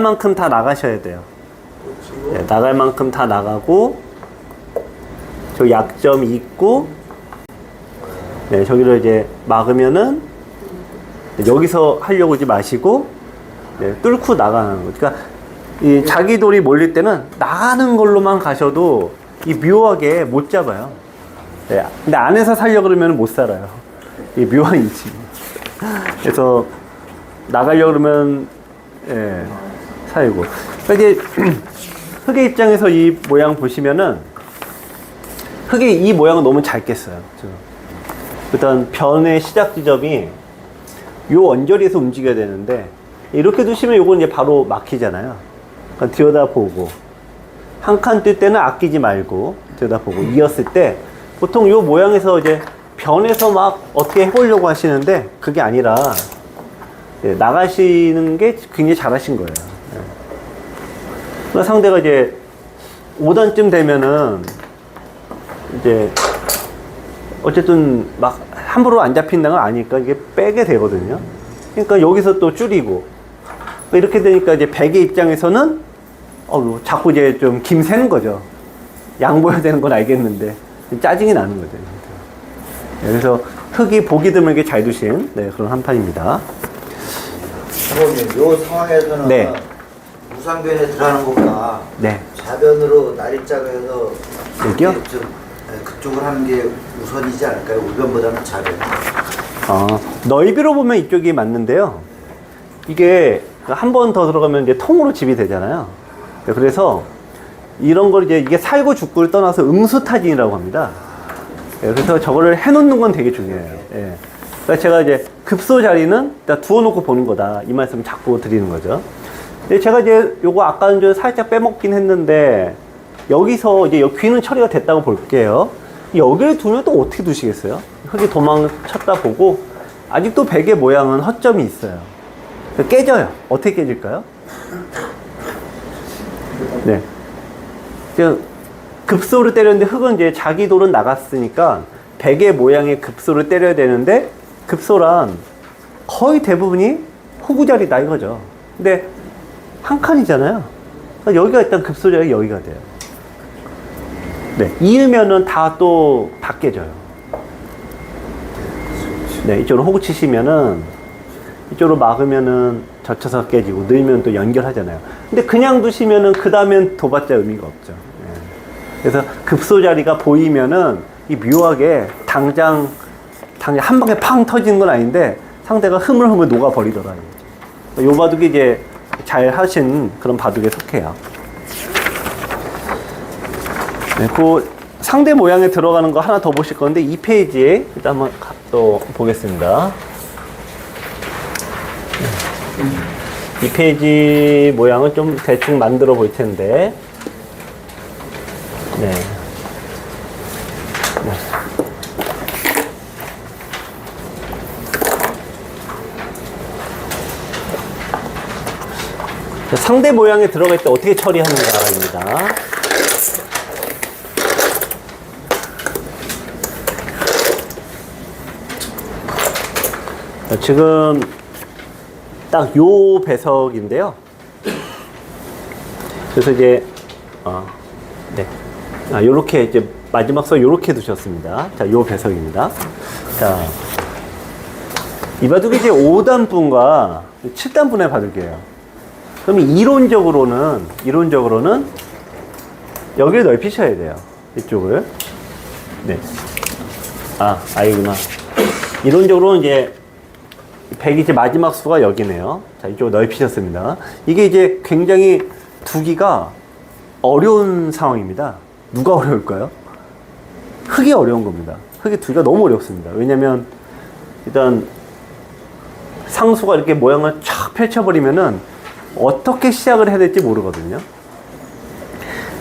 나갈 만큼 다 나가셔야 돼요. 네, 나갈 만큼 다 나가고 저 약점 있고 네, 저기를 이제 막으면은 여기서 하려고 하지 마시고 네, 뚫고 나가는 거. 그러니까 이 자기 돌이 몰릴 때는 나가는 걸로만 가셔도 이 묘하게 못 잡아요. 네, 근데 안에서 살려 그러면 못 살아요. 이 묘한 이치. 그래서 나가려 그러면 예, 살고. 그러니까 이제 흙의 입장에서 이 모양 보시면은 흙의 이 모양은 너무 잘 깼어요. 지금. 일단 변의 시작 지점이 요 언저리에서 움직여야 되는데 이렇게 두시면 요건 이제 바로 막히잖아요. 그러니까 들여다보고 한 칸 뜰 때는 아끼지 말고 들여다보고 이었을 때 보통 요 모양에서 이제 변에서 막 어떻게 해보려고 하시는데 그게 아니라 예, 나가시는 게 굉장히 잘하신 거예요. 예. 그러나 상대가 이제 5단쯤 되면은 이제 어쨌든 막 함부로 안 잡힌다는 걸 아니까 이게 빼게 되거든요. 그러니까 여기서 또 줄이고 그러니까 이렇게 되니까 이제 백의 입장에서는 어 자꾸 이제 좀 김새는 거죠. 양보해야 되는 건 알겠는데 짜증이 나는 거죠. 네, 그래서 흙이 보기 드물게 잘 두신 네, 그런 한 판입니다. 요 상황에서는 네. 무상변에 들어가는 것보다 네. 좌변으로 날입장에서 여기요? 이렇게 좀, 네, 그쪽을 하는 게 우선이지 않을까요? 우변보다는 좌변. 어, 넓이로 보면 이쪽이 맞는데요. 이게 한 번 더 들어가면 이제 통으로 집이 되잖아요. 그래서 이런 걸 이제 이게 살고 죽고를 떠나서 응수타진이라고 합니다. 예, 그래서 저거를 해놓는 건 되게 중요해요. 예. 그러니까 제가 이제 급소 자리는 일단 두어놓고 보는 거다. 이 말씀 자꾸 드리는 거죠. 근데 제가 이제 요거 아까는 좀 살짝 빼먹긴 했는데 여기서 이제 여- 귀는 처리가 됐다고 볼게요. 여기에 두면 또 어떻게 두시겠어요? 흙이 도망쳤다 보고 아직도 베개 모양은 허점이 있어요. 깨져요. 어떻게 깨질까요? 네. 지금 급소를 때렸는데 흙은 이제 자기 돌은 나갔으니까 베개 모양의 급소를 때려야 되는데 급소란 거의 대부분이 호구자리다 이거죠. 근데 한 칸이잖아요. 여기가 일단 급소 자리가 여기가 돼요. 네. 이으면은 다 또 다 깨져요. 네. 이쪽으로 호구 치시면은 이쪽으로 막으면은 젖혀서 깨지고 늘면 또 연결하잖아요. 근데 그냥 두시면은 그 다음엔 둬봤자 의미가 없죠. 예. 그래서 급소 자리가 보이면은 이 묘하게 당장 당장 한 방에 팡 터지는 건 아닌데 상대가 흐물흐물 녹아 버리더라고요. 요 바둑이 이제 잘 하신 그런 바둑에 속해요. 네, 그 상대 모양에 들어가는 거 하나 더 보실 건데 이 페이지에 일단 한번 가- 또 보겠습니다. 이 페이지 모양은 좀 대충 만들어 볼 텐데. 네. 네. 상대 모양에 들어갈 때 어떻게 처리하는가입니다. 자, 지금 딱 요 배석인데요. 그래서 이제 어, 네, 아 요렇게 이제 마지막 서 요렇게 두셨습니다. 자, 요 배석입니다. 자, 이 바둑이 이제 5단분과 7단분의 바둑이에요. 그럼 이론적으로는 이론적으로는 여기를 넓히셔야 돼요. 이쪽을. 네. 아, 아이구나. 이론적으로는 이제 100이 이제 마지막 수가 여기네요. 자, 이쪽을 넓히셨습니다. 이게 이제 굉장히 두기가 어려운 상황입니다. 누가 어려울까요? 흙이 어려운 겁니다. 흙이 두기가 너무 어렵습니다. 왜냐면 일단 상수가 이렇게 모양을 쫙 펼쳐버리면은 어떻게 시작을 해야 될지 모르거든요.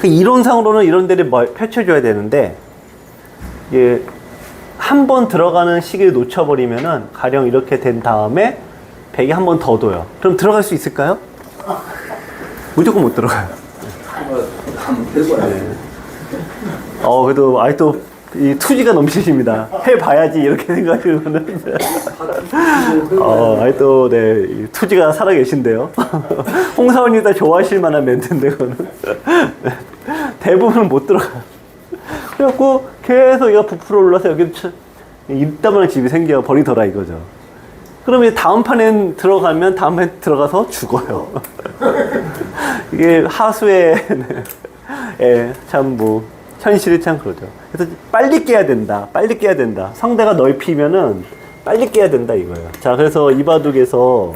그 이론상으로는 이런 데를 뭐 펼쳐줘야 되는데, 예, 한번 들어가는 시기를 놓쳐버리면은 가령 이렇게 된 다음에 백이 한 번 더 둬요. 그럼 들어갈 수 있을까요? 무조건 못 들어가요. 네. 어, 그래도 아직도 이 투지가 넘치십니다. 해봐야지 이렇게 생각하시면은 어, 아이 또 네, 이 투지가 살아 계신데요. 홍사원이다 좋아하실 만한 멘트인데 그거는 대부분은 못 들어가. 그래갖고 계속 얘가 부풀어 올라서 여기 입다만한 집이 생겨 버리더라 이거죠. 그러면 이제 다음 판엔 들어가면 다음 판에 들어가서 죽어요. 이게 하수의 네. 예, 참 뭐 현실이 참 그러죠. 그래서 빨리 깨야 된다. 빨리 깨야 된다. 상대가 넓히면은 빨리 깨야 된다 이거예요. 자, 그래서 이 바둑에서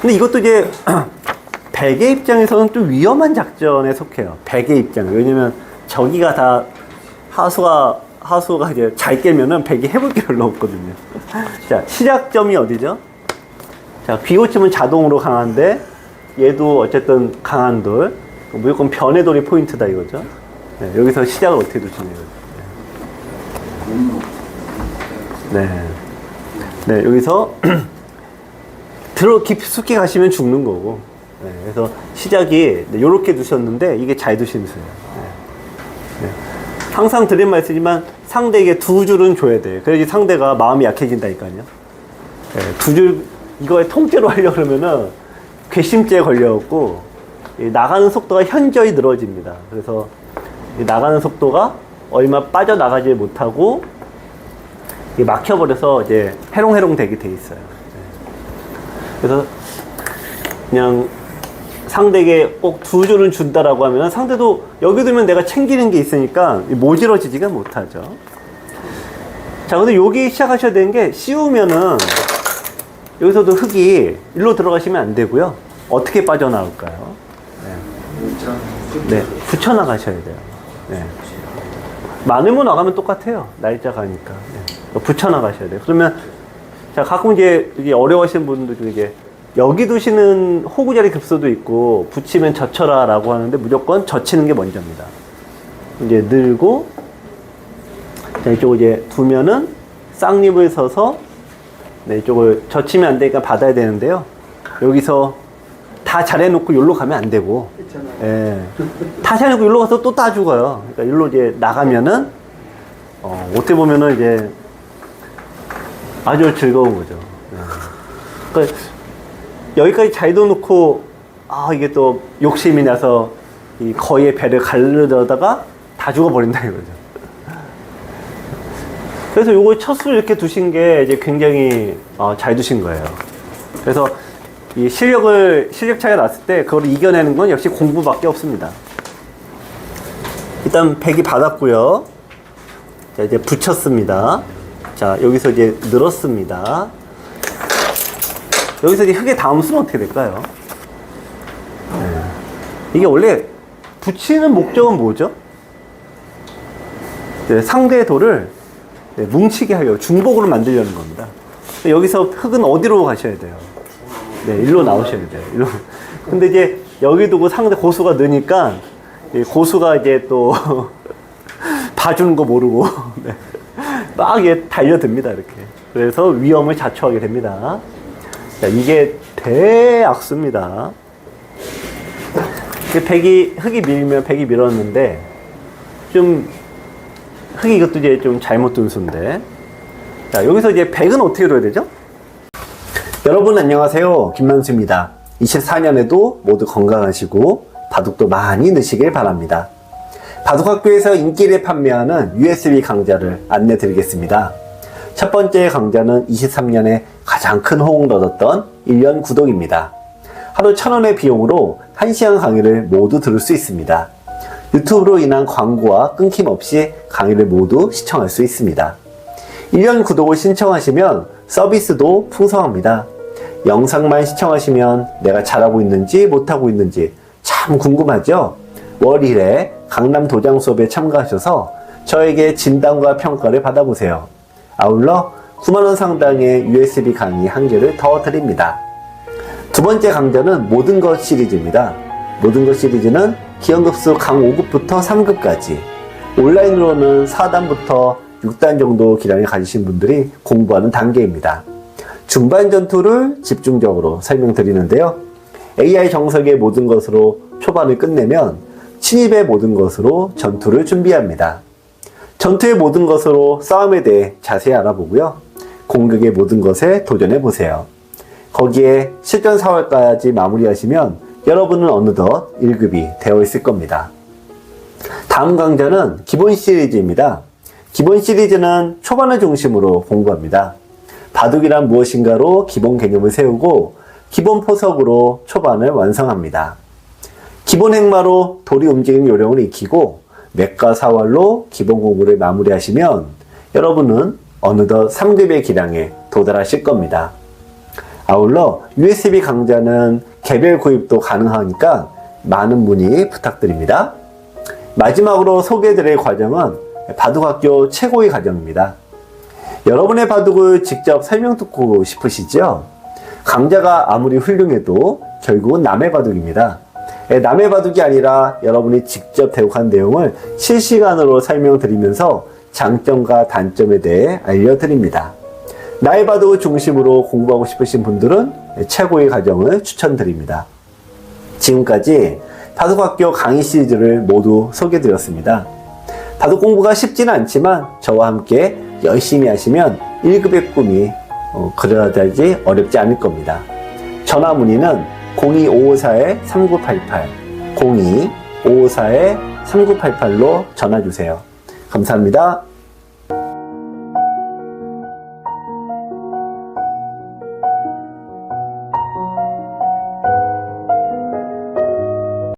근데 이것도 이제 백의 입장에서는 좀 위험한 작전에 속해요. 백의 입장. 왜냐면 저기가 다 하수가 하수가 이제 잘 깨면은 백이 해볼 게 별로 없거든요. 자, 시작점이 어디죠? 자, 귀고침은 자동으로 강한데 얘도 어쨌든 강한 돌. 무조건 변의 돌이 포인트다 이거죠. 네, 여기서 시작을 어떻게 두시냐 이거죠. 네. 네, 여기서 들어 깊숙이 가시면 죽는 거고. 네, 그래서 시작이 이렇게 두셨는데 이게 잘 두신 수예요. 네. 네. 항상 드린 말씀이지만 상대에게 두 줄은 줘야 돼. 그래야지 상대가 마음이 약해진다니까요. 네, 두 줄, 이거에 통째로 하려고 그러면은 괘씸죄에 걸려갖고 이 나가는 속도가 현저히 늘어집니다. 그래서 이 나가는 속도가 얼마 빠져나가지 못하고 이 막혀버려서 이제 해롱해롱 되게 돼 있어요. 네. 그래서 그냥 상대에게 꼭 두 줄은 준다라고 하면 상대도 여기 두면 내가 챙기는 게 있으니까 모질어지지가 못하죠. 자, 근데 여기 시작하셔야 되는 게 씌우면은 여기서도 흙이 일로 들어가시면 안 되고요. 어떻게 빠져나올까요? 네, 네 붙여나가셔야 돼요. 네. 많으면 나가면 똑같아요. 날짜 가니까. 네. 붙여나가셔야 돼요. 그러면, 자, 가끔 이제 이게 어려워하시는 분들 중에 이제 여기 두시는 호구자리 급소도 있고 붙이면 젖혀라 라고 하는데 무조건 젖히는 게 먼저입니다. 이제 늘고, 자, 이쪽을 이제 두면은 쌍립을 서서 네, 이쪽을 젖히면 안 되니까 받아야 되는데요. 여기서 다 잘해놓고 여기로 가면 안 되고, 예. 다 잘해놓고 여기로 가서 또 따 죽어요. 그러니까 여기로 이제 나가면은, 어, 어떻게 보면은 이제 아주 즐거운 거죠. 예. 그러니까 여기까지 잘 둬놓고, 아, 이게 또 욕심이 나서 이 거의 배를 가르려다가 다 죽어버린다 이거죠. 그래서 요거 첫술 이렇게 두신 게 이제 굉장히 어, 잘 두신 거예요. 그래서 이 실력을 실력 차이가 났을 때 그걸 이겨내는 건 역시 공부밖에 없습니다. 일단 백이 받았고요. 자 이제 붙였습니다. 자 여기서 이제 늘었습니다. 여기서 이제 흙의 다음 수는 어떻게 될까요? 네. 이게 원래 붙이는 목적은 뭐죠? 네, 상대의 돌을 네, 뭉치게 하려고 중복으로 만들려는 겁니다. 여기서 흙은 어디로 가셔야 돼요? 네, 일로 나오셔야 돼요. 일로. 근데 이제 여기 두고 상대 고수가 느니까 이 고수가 이제 또 봐주는 거 모르고 네. 막얘 달려듭니다 이렇게. 그래서 위험을 자초하게 됩니다. 자, 이게 대악수입니다. 백이 흙이 밀면 백이 밀었는데 좀 흙이 이것도 이제 좀 잘못 둔 수인데. 자, 여기서 이제 100은 어떻게 둬야 되죠? 여러분 안녕하세요. 김만수입니다. 24년에도 모두 건강하시고 바둑도 많이 넣으시길 바랍니다. 바둑학교에서 인기를 판매하는 USB 강좌를 안내 드리겠습니다. 첫 번째 강좌는 23년에 가장 큰 호응을 얻었던 1년 구독입니다. 하루 1000원의 비용으로 1시간 강의를 모두 들을 수 있습니다. 유튜브로 인한 광고와 끊김없이 강의를 모두 시청할 수 있습니다. 1년 구독을 신청하시면 서비스도 풍성합니다. 영상만 시청하시면 내가 잘하고 있는지 못하고 있는지 참 궁금하죠? 월 1회 강남 도장 수업에 참가하셔서 저에게 진단과 평가를 받아보세요. 아울러 9만원 상당의 USB 강의 한 개를 더 드립니다. 두 번째 강좌는 모든 것 시리즈입니다. 모든 것 시리즈는 기억급수 강 5급부터 3급까지 온라인으로는 4단부터 6단 정도 기량을 가지신 분들이 공부하는 단계입니다. 중반 전투를 집중적으로 설명드리는데요. AI 정석의 모든 것으로 초반을 끝내면 친입의 모든 것으로 전투를 준비합니다. 전투의 모든 것으로 싸움에 대해 자세히 알아보고요. 공격의 모든 것에 도전해 보세요. 거기에 실전 4월까지 마무리하시면 여러분은 어느덧 1급이 되어 있을 겁니다. 다음 강좌는 기본 시리즈입니다. 기본 시리즈는 초반을 중심으로 공부합니다. 바둑이란 무엇인가로 기본 개념을 세우고 기본 포석으로 초반을 완성합니다. 기본 행마로 돌이 움직이는 요령을 익히고 맥과 사월로 기본 공부를 마무리하시면 여러분은 어느덧 3급의 기량에 도달하실 겁니다. 아울러 USB 강좌는 개별 구입도 가능하니까 많은 문의 부탁드립니다. 마지막으로 소개해드릴 과정은 바둑학교 최고의 과정입니다. 여러분의 바둑을 직접 설명 듣고 싶으시죠? 강좌가 아무리 훌륭해도 결국은 남의 바둑입니다. 예, 남의 바둑이 아니라 여러분이 직접 대국한 내용을 실시간으로 설명드리면서 장점과 단점에 대해 알려드립니다. 나의 바둑을 중심으로 공부하고 싶으신 분들은 최고의 과정을 추천드립니다. 지금까지 바둑학교 강의 시리즈를 모두 소개드렸습니다. 바둑 공부가 쉽지는 않지만 저와 함께 열심히 하시면 1급의 꿈이 어, 그려다지 어렵지 않을 겁니다. 전화 문의는 02554-3988, 02554-3988로 전화 주세요. 감사합니다.